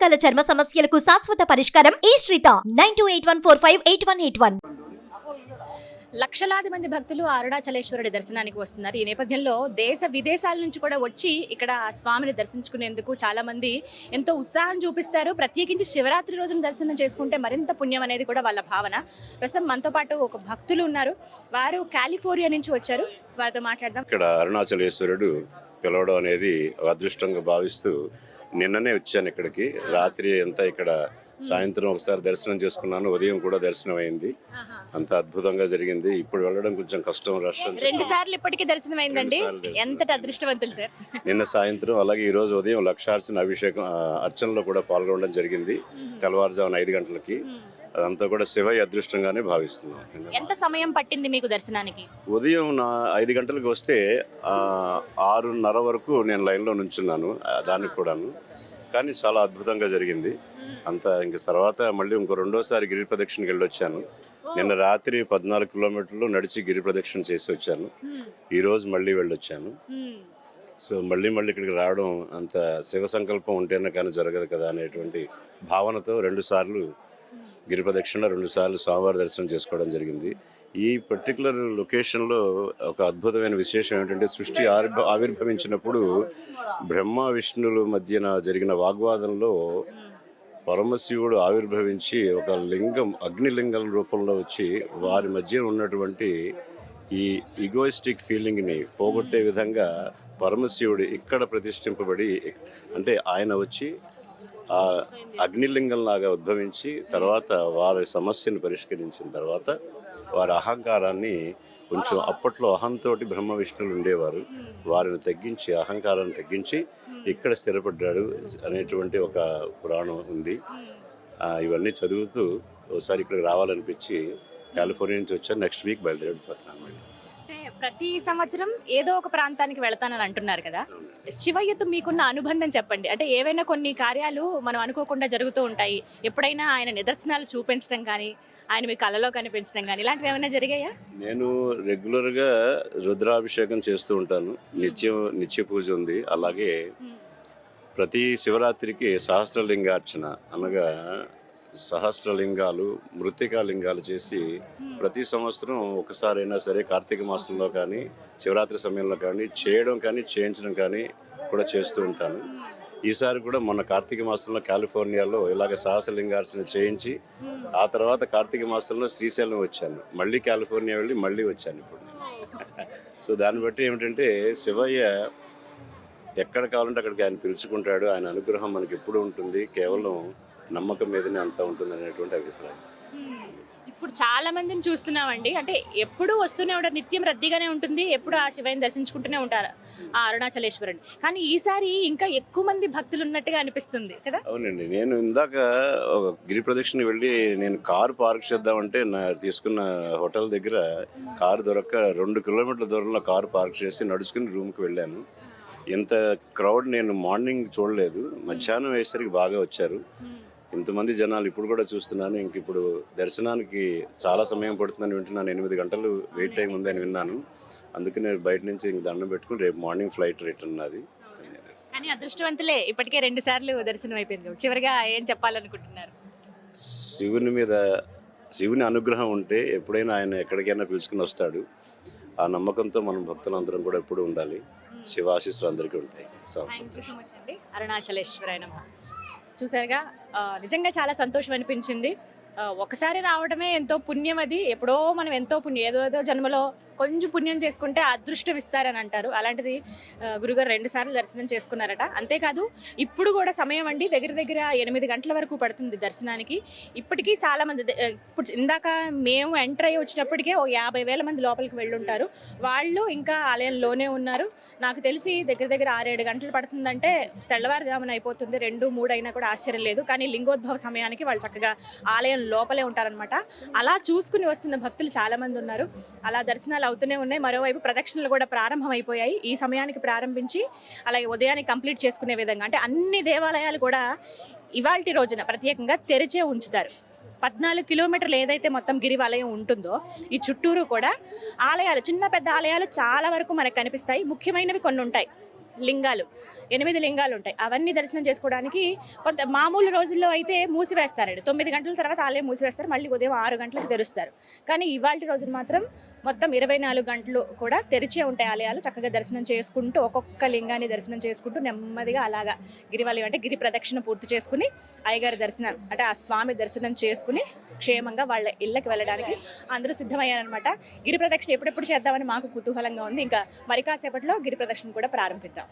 రకాల చర్మ సమస్యలకు శాశ్వత పరిష్కారం ఈ శ్రీత. Nine two eight one four five eight one eight one. లక్షలాది మంది భక్తులు అరుణాచలేశ్వరుడి దర్శనానికి వస్తున్నారు. ఈ నేపథ్యంలో దేశ విదేశాల నుంచి కూడా వచ్చి ఇక్కడ స్వామిని దర్శించుకునేందుకు చాలా మంది ఎంతో ఉత్సాహం చూపిస్తారు. ప్రత్యేకించి శివరాత్రి రోజున దర్శనం చేసుకుంటే మరింత పుణ్యం అనేది కూడా వాళ్ళ భావన. ప్రస్తుతం మనతో పాటు ఒక భక్తులు ఉన్నారు. వారు కాలిఫోర్నియా నుంచి వచ్చారు. వారితో మాట్లాడదాం. ఇక్కడ అరుణాచలేశ్వరుడు పిలవడం అనేది అదృష్టంగా భావిస్తూ నిన్ననే వచ్చాను ఇక్కడికి. రాత్రి అంతా ఇక్కడ సాయంత్రం ఒకసారి దర్శనం చేసుకున్నాను. ఉదయం కూడా దర్శనం అయింది. అంత అద్భుతంగా జరిగింది. ఇప్పుడు వెళ్ళడం కొంచెం కష్టం రష్ రెండు సార్లు ఇప్పటికీ దర్శనం అయిందండి. ఎంతటి అదృష్టవంతులు సార్? నిన్న సాయంత్రం అలాగే ఈ రోజు ఉదయం లక్షార్చన అభిషేకం అర్చనలో కూడా పాల్గొనడం జరిగింది. తెల్లవారుజామున ఐదు గంటలకి. అదంతా కూడా శివయ్య అదృష్టంగానే భావిస్తున్నాం ఎంత సమయం పట్టింది మీకు దర్శనానికి? ఉదయం నా ఐదు గంటలకు వస్తే ఆరున్నర వరకు నేను లైన్లో నుంచున్నాను దానికి కూడాను. కానీ చాలా అద్భుతంగా జరిగింది. అంత ఇంక తర్వాత మళ్ళీ ఇంకో రెండోసారి గిరి ప్రదక్షిణకి వెళ్ళి వచ్చాను నిన్న రాత్రి పద్నాలుగు కిలోమీటర్లు నడిచి గిరి ప్రదక్షిణ చేసి వచ్చాను. ఈ రోజు మళ్ళీ వెళ్ళొచ్చాను. సో మళ్ళీ మళ్ళీ ఇక్కడికి రావడం అంత శివ సంకల్పం ఉంటేనే కానీ జరగదు కదా అనేటువంటి భావనతో రెండు సార్లు గిరి ప్రదక్షిణ రెండుసార్లు స్వామివారి దర్శనం చేసుకోవడం జరిగింది. ఈ పర్టికులర్ లొకేషన్లో ఒక అద్భుతమైన విశేషం ఏంటంటే సృష్టి ఆవిర్భ ఆవిర్భవించినప్పుడు బ్రహ్మ విష్ణుల మధ్యన జరిగిన వాగ్వాదంలో పరమశివుడు ఆవిర్భవించి ఒక లింగం అగ్నిలింగం రూపంలో వచ్చి వారి మధ్య ఉన్నటువంటి ఈ ఈగోయిస్టిక్ ఫీలింగ్ని పోగొట్టే విధంగా పరమశివుడు ఇక్కడ ప్రతిష్ఠింపబడి అంటే ఆయన వచ్చి ఆ అగ్నిలింగం లాగా ఉద్భవించి తర్వాత వారి సమస్యను పరిష్కరించిన తర్వాత వారి అహంకారాన్ని కొంచెం అప్పట్లో అహంతోటి బ్రహ్మ విష్ణువులు ఉండేవారు. వారిని తగ్గించి అహంకారాన్ని తగ్గించి ఇక్కడ స్థిరపడ్డాడు అనేటువంటి ఒక పురాణం ఉంది. ఇవన్నీ చదువుతూ ఒకసారి ఇక్కడికి రావాలనిపించి కాలిఫోర్నియా నుంచి వచ్చాను. నెక్స్ట్ వీక్ బయలుదేరిపోతున్నాను ప్రతి సంవత్సరం ఏదో ఒక ప్రాంతానికి వెళతానని అంటున్నారు కదా. శివయ్యతో మీకున్న అనుబంధం చెప్పండి. అంటే ఏవైనా కొన్ని కార్యాలు మనం అనుకోకుండా జరుగుతూ ఉంటాయి. ఎప్పుడైనా ఆయన నిదర్శనాలు చూపించడం కానీ ఆయన మీ కళలో కనిపించడం కానీ ఇలాంటివి ఏమైనా జరిగాయా? నేను రెగ్యులర్గా రుద్రాభిషేకం చేస్తూ ఉంటాను. నిత్యం నిత్య పూజ ఉంది. అలాగే ప్రతి శివరాత్రికి సహస్రలింగార్చన అనగా సహస్రలింగాలు మృతికా లింగాలు చేసి ప్రతి సంవత్సరం ఒకసారైనా సరే కార్తీక మాసంలో కానీ శివరాత్రి సమయంలో కానీ చేయడం కానీ చేయించడం కానీ కూడా చేస్తూ ఉంటాను. ఈసారి కూడా మొన్న కార్తీక మాసంలో కాలిఫోర్నియాలో ఇలాగ సహస్రలింగార్చన చేయించి ఆ తర్వాత కార్తీక మాసంలో శ్రీశైలం వచ్చాను. మళ్ళీ కాలిఫోర్నియా వెళ్ళి మళ్ళీ వచ్చాను ఇప్పుడు. సో దాన్ని బట్టి ఏమిటంటే శివయ్య ఎక్కడ కావాలంటే అక్కడికి ఆయన పిలుచుకుంటాడు. ఆయన అనుగ్రహం మనకి ఎప్పుడు ఉంటుంది? కేవలం నమ్మకం మీదనే అంతా ఉంటుంది అనేటువంటి అభిప్రాయం. ఇప్పుడు చాలా మందిని చూస్తున్నామండి. అంటే ఎప్పుడు వస్తూనే ఉంటారు నిత్యం రద్దీగానే ఉంటుంది ఎప్పుడు ఆ శివయ్యని దర్శించుకుంటూనే ఉంటారు ఆ అరుణాచలేశ్వరుని. కానీ ఈసారి ఇంకా ఎక్కువ మంది భక్తులు ఉన్నట్టుగా అనిపిస్తుంది కదా? అవునండి. నేను ఇందాక ఒక గిరి ప్రదక్షిణ వెళ్ళి నేను కారు పార్క్ చేద్దామంటే నా తీసుకున్న హోటల్ దగ్గర కారు దొరక్క రెండు కిలోమీటర్ల దూరంలో కారు పార్క్ చేసి నడుచుకుని రూమ్కి వెళ్ళాను. ఇంత క్రౌడ్ నేను మార్నింగ్ చూడలేదు. మధ్యాహ్నం వేసరికి బాగా వచ్చారు. ఇంతమంది జనాలు ఇప్పుడు కూడా చూస్తున్నాను. ఇంక ఇప్పుడు దర్శనానికి చాలా సమయం పడుతుందని వింటున్నాను. ఎనిమిది గంటలు వెయిట్ టైం ఉందని విన్నాను. అందుకని బయట నుంచి ఇంక దండం పెట్టుకుని రేపు మార్నింగ్ ఫ్లైట్ రిటర్న్ అది కానీ అదృష్టవంతులే. ఇప్పటికే రెండు సార్లు దర్శనం అయిపోయింది. చివరిగా ఏం చెప్పాలనుకుంటున్నారు? శివుని మీద శివుని అనుగ్రహం ఉంటే ఎప్పుడైనా ఆయన ఎక్కడికైనా పిలుచుకుని వస్తాడు. ఆ నమ్మకంతో మనం భక్తులందరం కూడా ఎప్పుడు ఉండాలి. శివాశీస్సులు అందరికీ ఉంటాయి. చాలా సంతోషం అరుణాచలేశ్వరాయ నమః. చూసారుగా నిజంగా చాలా సంతోషం అనిపించింది. ఒకసారి రావడమే ఎంతో పుణ్యం అది. ఎప్పుడో మనం ఎంతో పుణ్యం ఏదో ఏదో జన్మలో కొంచెం పుణ్యం చేసుకుంటే అదృష్టం ఇస్తారని అంటారు. అలాంటిది గురుగారు రెండు సార్లు దర్శనం చేసుకున్నారట. అంతేకాదు ఇప్పుడు కూడా సమయం అండి. దగ్గర దగ్గర ఎనిమిది గంటల వరకు పడుతుంది దర్శనానికి. ఇప్పటికీ చాలా మంది ద- ఇప్పుడు ఇందాక మేము ఎంటర్ అయ్యి వచ్చినప్పటికే ఓ యాభై వేల మంది లోపలికి వెళ్ళుంటారు. వాళ్ళు ఇంకా ఆలయంలోనే ఉన్నారు. నాకు తెలిసి దగ్గర దగ్గర ఆరేడు గంటలు పడుతుందంటే తెల్లవారుజామున అయిపోతుంది. రెండు మూడు అయినా కూడా ఆశ్చర్యం లేదు. కానీ లింగోద్భవ సమయానికి వాళ్ళు చక్కగా ఆలయం లోపలే ఉంటారనమాట అలా చూసుకుని వస్తున్న భక్తులు చాలా మంది ఉన్నారు. అలా దర్శనాలు అవుతూనే ఉన్నాయి. మరోవైపు ప్రదక్షిణలు కూడా ప్రారంభం అయిపోయాయి ఈ సమయానికి ప్రారంభించి అలాగే ఉదయాన్ని కంప్లీట్ చేసుకునే విధంగా అంటే అన్ని దేవాలయాలు కూడా ఇవాల్టి రోజున ప్రత్యేకంగా తెరిచే ఉంచుతారు. పద్నాలుగు కిలోమీటర్లు ఏదైతే మొత్తం గిరివాలయం ఉంటుందో ఈ చుట్టూరు కూడా ఆలయాలు చిన్న పెద్ద ఆలయాలు చాలా వరకు మనకు కనిపిస్తాయి. ముఖ్యమైనవి కొన్ని ఉంటాయి లింగాలు ఎనిమిది లింగాలు ఉంటాయి. అవన్నీ దర్శనం చేసుకోవడానికి కొంత మామూలు రోజుల్లో అయితే మూసివేస్తారండి. తొమ్మిది గంటల తర్వాత ఆలయం మూసివేస్తారు. మళ్ళీ ఉదయం ఆరు గంటలకు తెరుస్తారు. కానీ ఇవాళ రోజున మాత్రం మొత్తం ఇరవై నాలుగు గంటలు కూడా తెరిచే ఉంటాయి ఆలయాలు. చక్కగా దర్శనం చేసుకుంటూ ఒక్కొక్క లింగాన్ని దర్శనం చేసుకుంటూ నెమ్మదిగా అలాగా గిరివాలయం అంటే గిరి ప్రదక్షిణ పూర్తి చేసుకుని అయ్యగారి దర్శనం అంటే ఆ స్వామి దర్శనం చేసుకుని క్షేమంగా వాళ్ళ ఇళ్ళకి వెళ్ళడానికి అందరూ సిద్ధమయ్యారనమాట గిరి ప్రదక్షిణ ఎప్పుడెప్పుడు చేద్దామని మాకు కుతూహలంగా ఉంది. ఇంకా మరి కాసేపట్లో గిరి ప్రదక్షిణ కూడా ప్రారంభిద్దాం.